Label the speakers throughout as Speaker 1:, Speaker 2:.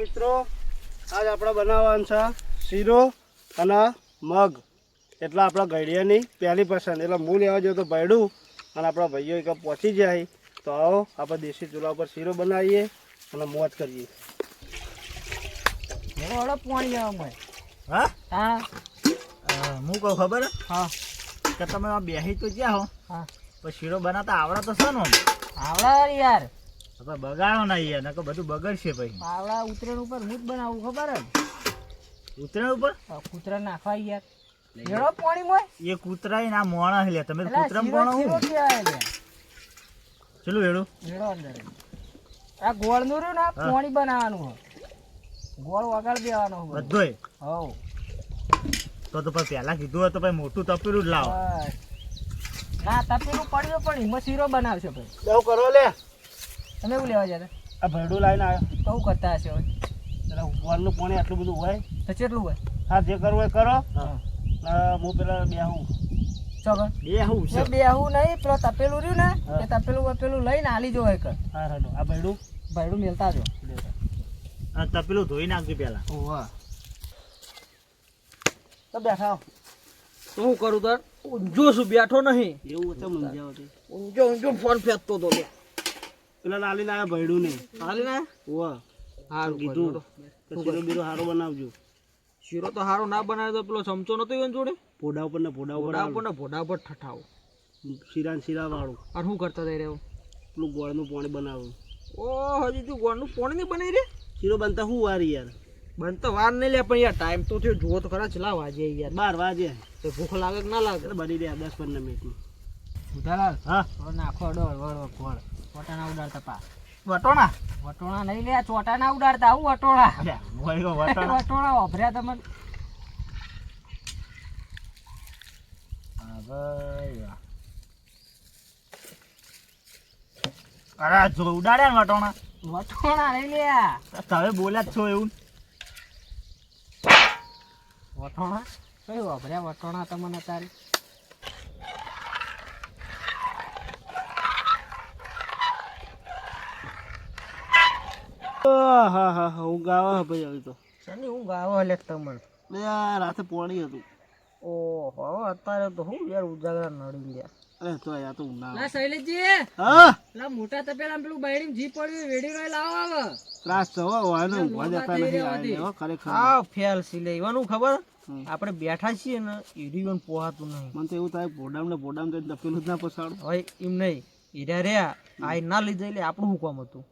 Speaker 1: મિત્રો આજ આપણે બનાવવાનું છે શીરો અને મગ. એટલે આપણા ઘડિયાની પહેલી પસંદ. એટલે હું લેવા જોઈએ તો ભયડું અને આપણા ભાઈઓ એક પહોંચી જાય. તો આવો આપણે દેશી ચૂલા ઉપર શીરો બનાવીએ અને મોજ કરીએ.
Speaker 2: પાણી આવે
Speaker 3: હા?
Speaker 2: હા.
Speaker 3: હું કહું ખબર? હા. કે તમે આ બેહી તો જ્યાં હો.
Speaker 2: હા.
Speaker 3: પણ શીરો બનાવતા આવડે તો છે ને
Speaker 2: આવડે યાર.
Speaker 3: હવે બગાડો ના યાર નકર બધું બગડશે પછી.
Speaker 2: આવડા ઉતરેણ ઉપર હું જ બનાવું ખબર હે
Speaker 3: ઉતરાણ ઉપર?
Speaker 2: આ કૂતરા નાખવા યાર એડો પાણી મોય.
Speaker 3: એ કૂતરાય ના મોણા લે તમે કૂતરા
Speaker 2: શીરો
Speaker 3: હું ચલો એડો
Speaker 2: એડો અંદર. આ ગોળનું રહ્યું ને. પાણી બનાવવાનું હો ગોળ વગાડ દેવાનો હો બધું.
Speaker 3: બધોય? તો તો પણ પહેલા કીધું હતું ભાઈ મોટું તપેલું જ લાવો.
Speaker 2: ના તપેલું પડ્યું પણ એમાં શીરો બનાવશે ભાઈ.
Speaker 1: દવ કરો લે.
Speaker 2: તમે એવું લેવા જતા?
Speaker 1: આ ભરડું લાવીને આવ્યો.
Speaker 2: તો હું કરતા હશે હવે?
Speaker 1: એટલે પાણી આટલું બધું હોય?
Speaker 2: તો કેટલું હોય?
Speaker 1: હા જે કરવું હોય કરો.
Speaker 3: હું.
Speaker 1: પેલા
Speaker 2: ચોગન
Speaker 3: બે હું છે.
Speaker 2: બે બેહું નહીં પેલો તપેલું રહ્યું ને એ તપેલું વપેલું લઈને આલી જો એક.
Speaker 1: હા રડો. આ ભયડું
Speaker 2: ભાઈડું મેલતા જો.
Speaker 3: આ તપેલું ધોઈ નાખજો
Speaker 2: પેલા
Speaker 1: તો બેઠા
Speaker 2: શું કરું તાર? ઊંઝો છું બેઠો નહીં.
Speaker 1: એવું ઊંચો
Speaker 2: ઊંઝો ઊંઝો ફોન ફેંકતો તો.
Speaker 1: પેલા લાલીને લાયા ભયડું નહીં
Speaker 2: લાલી ના
Speaker 1: ઓવા
Speaker 2: હારું
Speaker 1: કીધું તો શીરો બીરો સારો બનાવજો.
Speaker 2: શીરો તો હારો ના બનાવે તો પેલો ચમચો નતો એવો જોડે?
Speaker 1: પોડા ઉપર ને પોડા ઉપર
Speaker 2: ભોડા ઉપર ને ફોડા ઉપર ઠઠાવો.
Speaker 1: શીરા શીરા વાળું
Speaker 2: અને શું કરતા થઈ રહ્યો?
Speaker 1: પેલું ગોળનું પાણી બનાવું
Speaker 2: ઓ હજી તું ગોળનું પાણી નહીં બનાવી રે?
Speaker 1: શીરો બનતા શું વાર યાર?
Speaker 2: બન તો વાર નહીં લે પણ યાર ટાઈમ તો થયો જુઓ તો ખરા ચલા વાજે યાર.
Speaker 1: બાર વાજે
Speaker 2: તો ભૂખ લાગે કે ના લાગે?
Speaker 1: બની રહ્યા દસ પંદર મિનિટમાં
Speaker 2: બુધાલાલ
Speaker 3: હા.
Speaker 2: નાખો અડો વળ ગોળ. ચોટા ઉડાડતા પા.
Speaker 3: વટોણા?
Speaker 2: વટોણા નહીં લે ચોટાના ઉડાડતા. આવું વટોણા?
Speaker 3: વટોણા.
Speaker 2: વટોણા વાપર્યા તમે.
Speaker 3: અરે જો ઉડાડ્યા ને વટોણા?
Speaker 2: વટોણા નહીં લ્યા.
Speaker 3: તમે બોલ્યા જ છો એવું.
Speaker 2: વટોણા? કયું વાપર્યા? વટોણા તમને તારી.
Speaker 1: હા હા હા હું ગાવા ભાઈ હવે તો.
Speaker 2: શની હું ગાવા લે તમને?
Speaker 1: બે રાતે પોણી હતું.
Speaker 2: ઓહો અત્યારે તો હું યાર ઉજાગરા નડી ગયા.
Speaker 1: અરે તો યાર તો ઉના
Speaker 2: ના શૈલેશજી
Speaker 1: હા?
Speaker 2: પેલા મોટા તપેલા પેલું બાયડી જી પડ્યું વેડી રોય લાવો આવે
Speaker 1: ત્રાસ તો હો હોય ને ઊંઘવા જતા નથી આઈને હો ખરેખર.
Speaker 2: હા ફેલ સિલે એવાનું ખબર. આપણે બેઠા છીએ ને ઈડીવન પોહાતું નહીં.
Speaker 1: મને તો એવું થાય પોડામ ને પોડામ તો તપેલું જ ના પસાડું
Speaker 2: હોય એમ નહીં હીરા રહ્યા આ ના લીધે એટલે આપણું શું કામ હતું?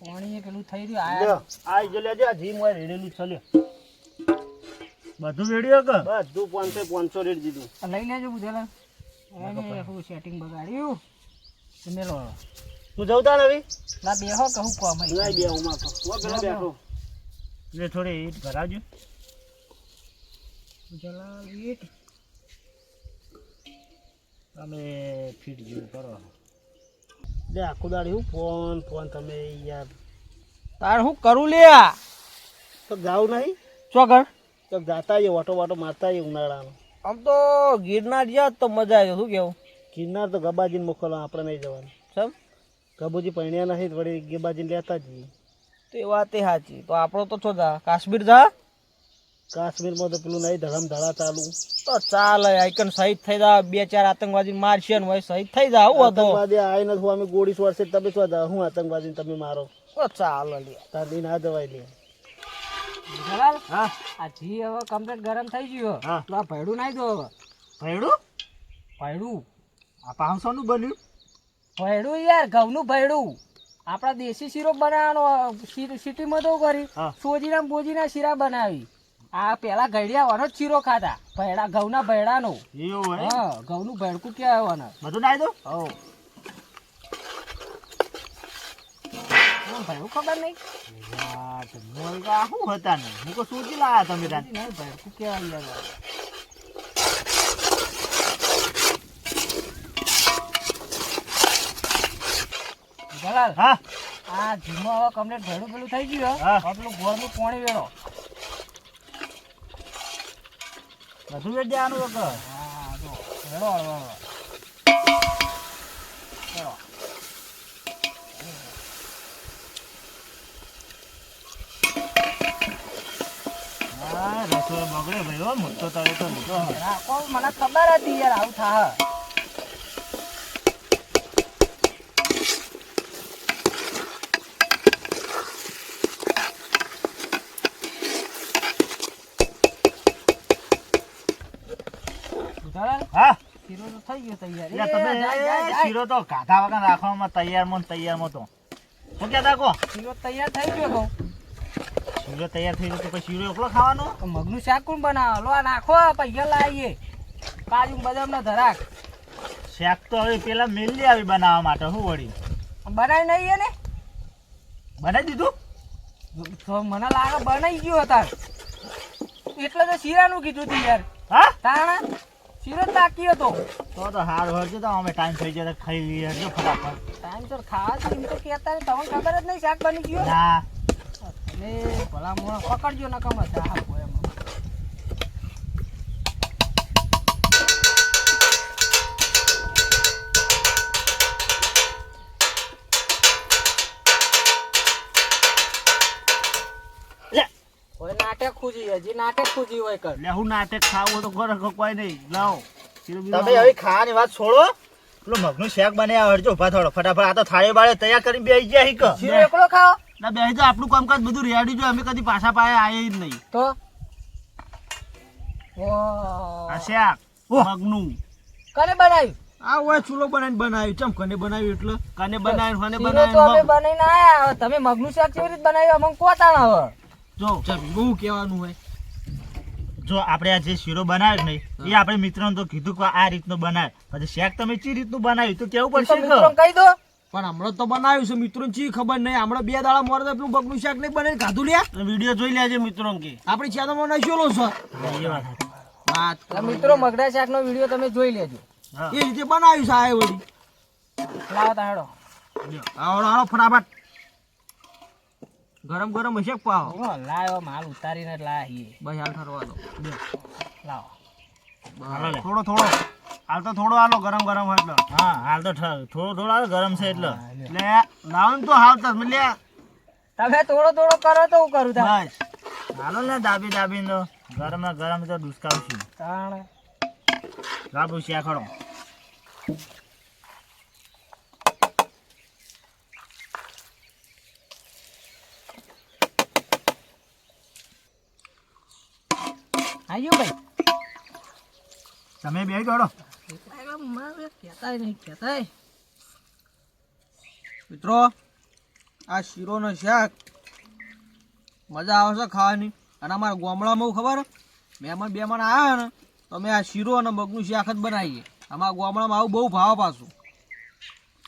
Speaker 2: પાણી પેલું થઈ રહ્યું.
Speaker 1: આ આ જો લેજે આ જીમ હોય રેડેલું છે લ્યો.
Speaker 3: બધું વેડ્યો કે?
Speaker 1: બધું પાંચસો પાંચસો રેડ દીધું.
Speaker 2: લઈ લેજો બુધેલા. એને સેટિંગ બગાડ્યું.
Speaker 1: હું જઉં તા નવી?
Speaker 2: ના બેહો કહું કોમ
Speaker 1: ના બે હું માથો ઓ પેલા બેઠો.
Speaker 3: લે થોડી ઈટ ભરાજો
Speaker 2: જલા ઈટ.
Speaker 3: તમે ફીટ જેવું કરો.
Speaker 1: લે આખું દાડી હું ફોન ફોન તમે યાર.
Speaker 2: તાર હું કરું લ્યા
Speaker 1: તો જાવ નહીં.
Speaker 2: ચોગર
Speaker 1: તો જાતા આવીએ ઓટો વાટો મારતા આવીએ ઉનાળાનો.
Speaker 2: આમ તો ગિરનાર જ્યાં તો મજા આવી શું કેવું?
Speaker 1: ગિરનાર તો ગબાજીને મોકલો આપણે નહીં જવાનું.
Speaker 2: સમ
Speaker 1: ગબુજી પૈણ્યા નથી વળી ગબાજીને લેતા જઈએ.
Speaker 2: તો એ વાત એ સાચી. તો આપણો તો છો જા કાશ્મીર જા?
Speaker 1: કાશ્મીરમાં તો પેલું નહીં ધરમ ધડા ચાલુ.
Speaker 2: તો ચાલે આઈકન શહીદ થઈ જા બે ચાર આતંકવાદી મારશે ને હોય શહીદ થઈ જા આવું હતો.
Speaker 1: આતંકવાદી આય નથી અમે ગોળી સ્વાડશે તમે શું હતા? હું આતંકવાદી તમે મારો?
Speaker 2: તો ચાલે લે
Speaker 1: તાર દી ના જવાય લે
Speaker 2: જલાલ
Speaker 3: હા?
Speaker 2: આ જી હવે કમ્પ્લીટ ગરમ થઈ ગયું
Speaker 3: હા.
Speaker 2: તો આ ભયડું નાઈ દો હવે.
Speaker 3: ભેડું?
Speaker 2: ભયડું
Speaker 3: આ પાંચસો નું બન્યું?
Speaker 2: ભૈડું યાર ઘઉંનું ભૈડું. આપણા દેશી શીરો બનાવવાનો સિટીમાં તો કરી. સોજીના ને બોજીના શીરા બનાવી. આ પેલા ઘડિયાવાનો જ ચીરો ખાતા ભયડા ઘઉંના ભેડાનો.
Speaker 3: એવું
Speaker 2: હા ઘઉંનું ક્યાં આવવાના
Speaker 3: બધું નાઈ દો.
Speaker 2: હો ખબર નહીં?
Speaker 3: કા શું હતા ને? હું તો સોચી લાયા તમે તાન
Speaker 2: કહેવાય યાર જલાલ
Speaker 3: હા?
Speaker 2: આ ધીમો હવે કમ્પ્લીટ ભેડું પેલું થઈ ગયું
Speaker 3: હા.
Speaker 2: પેલું ગોળનું પાણી વેળો
Speaker 3: બધું જ આનું વગર
Speaker 2: હા જો
Speaker 3: બગડે ભાઈ હો, મોટો તળે તો
Speaker 2: મોટો મને ખબર હતી યાર, આવું થા થઈ ગયો તૈયાર.
Speaker 3: તમે
Speaker 2: જાય, જાય, જાય.
Speaker 3: શીરો તો કાઢા વગર રાખવામાં તૈયારમાં તૈયારમાં તો. શું કહેતા કહો?
Speaker 2: શીરો તૈયાર થઈ ગયો તો.
Speaker 3: શીરો તૈયાર થઈ ગયો તો પછી શીરો એકલો ખાવાનો?
Speaker 2: મગનું શાક કોણ બનાવે? લો નાખો પૈસા લાવીએ. કાજુ બદામ નો ધરાક.
Speaker 3: શાક તો હવે પેલા મેલી આવી બનાવવા માટે શું વળી?
Speaker 2: બનાવી નહીં ને
Speaker 3: બનાવી દીધું?
Speaker 2: તો મને લાગે બનાવી ગયો હતા એટલે તો શીરાનું કીધું હતું યાર.
Speaker 3: હા?
Speaker 2: તાણા? જ તાકી હતો.
Speaker 3: તો તો હાર હરજો તો અમે ટાઈમ થઈ જાય તો ખાઈ લઈએ જો ફટાફટ.
Speaker 2: ટાઈમ તો ખાસ એમ તો કહેતા તમને ખબર જ નહીં શાક બની ગયું?
Speaker 3: ના.
Speaker 2: તમે ભલા મો પકડજો ન કમ ચા નાટક ખૂજી હજી નાટક ખૂજી હોય કર.
Speaker 1: લે હું નાટક ખાવું તો ઘર કોઈ નહીં. લાવો.
Speaker 3: તમે હવે ખાવાની વાત છોડો. પેલો મગનું શેક બને હરજો ઊભા થોડો ફટાફટ આ તો થાળી બાળે તૈયાર કરીને બેસી ગયા હિક
Speaker 2: એકલો ખાઓ?
Speaker 1: ના બેસી તો આપણું કામકાજ બધું રેડી જો અમે કદી પાછા પાયા આવીએ જ નહીં.
Speaker 2: તો?
Speaker 1: આ શાક મગનું.
Speaker 2: કને બનાવ્યું?
Speaker 1: આ ઓય ચૂલો બનાવીને બનાવ્યું. ચમ કને બનાવ્યું એટલે? કને બનાવ્યું મને
Speaker 2: બનાવ્યું તો અમે બનાવીને આયા. તમે મગનું શાક કેવી રીતે બનાવ્યું? અમને કોતા હવે
Speaker 1: જો બહુ કહેવાનું હોય.
Speaker 3: જો આપણે આ જે શીરો બનાવ્યો નહીં એ આપણે મિત્રોને તો કીધું કે આ રીતનું બનાવે. પછી શેક તમે ચી રીતનું બનાવ્યું? તો કેવું પડશે
Speaker 2: મિત્રોને કહી દો.
Speaker 4: પણ હમણાં તો બનાવ્યું છે મિત્રો ચી ખબર નહીં. હમણાં બે દાડા મોર તો પેલું બગનું શાક નહીં બને ખાધું લ્યા.
Speaker 1: વીડિયો જોઈ લેજે મિત્રો કે.
Speaker 4: આપણે ચેનલમાં નાખ્યો છે.
Speaker 3: એ વાત હતી.
Speaker 4: વાત
Speaker 2: એટલે મિત્રો મગડા શાક નો વીડિયો તમે જોઈ લેજો.
Speaker 4: એ રીતે બનાવ્યું છે આ વળી.
Speaker 2: લાવો તાડો.
Speaker 4: આવડો આવડો ફટાફટ. ગરમ ગરમ હશે પાવ?
Speaker 2: લાવ્યો માલ ઉતારીને લાવીએ
Speaker 4: બસ હાલ ઠરવા દો.
Speaker 2: લાવો.
Speaker 3: હાલો
Speaker 1: થોડો થોડો. હાલ તો થોડો હાલો ગરમ ગરમ હોય એટલે.
Speaker 3: હા હાલ તો થોડો થોડો આવે ગરમ છે એટલે.
Speaker 1: એટલે લાવો ને તો હાલતા લ્યા
Speaker 2: તમે થોડો થોડો કરો તો હું કરું
Speaker 1: બસ.
Speaker 3: હાલો ને દાબી દાબી તો ગરમ ગરમ તો દુષ્કાવશું
Speaker 2: તાણ.
Speaker 3: લાબુ શાક
Speaker 2: આયો ભાઈ.
Speaker 3: તમે બે ગયો
Speaker 2: કહેતાય નહીં કહેતાય
Speaker 4: મિત્રો, આ શીરોનો શાક. મજા આવશે ખાવાની. અને અમારા ગામડામાં ખબર, મહેમાન બેમાન આવ્યા ને, તો અમે આ શીરો અને મગનું શાક જ બનાવીએ. અમારા ગામડામાં આવું બહુ ભાવ પાછું.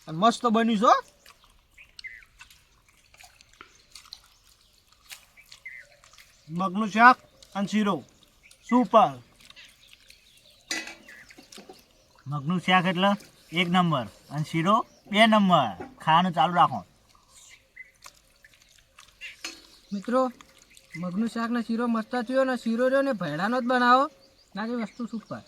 Speaker 4: અને મસ્ત બન્યું છે.
Speaker 1: મગનું શાક અને શીરો. સુપર.
Speaker 3: મગનું શાક એટલે એક નંબર અને શીરો બે નંબર. ખાવાનું ચાલુ રાખો.
Speaker 2: મિત્રો, મગનું શાક ને શીરો મસ્ત થયો ને શીરો રહ્યો ને ભેડાનો જ બનાવો. ના કે વસ્તુ સુપર.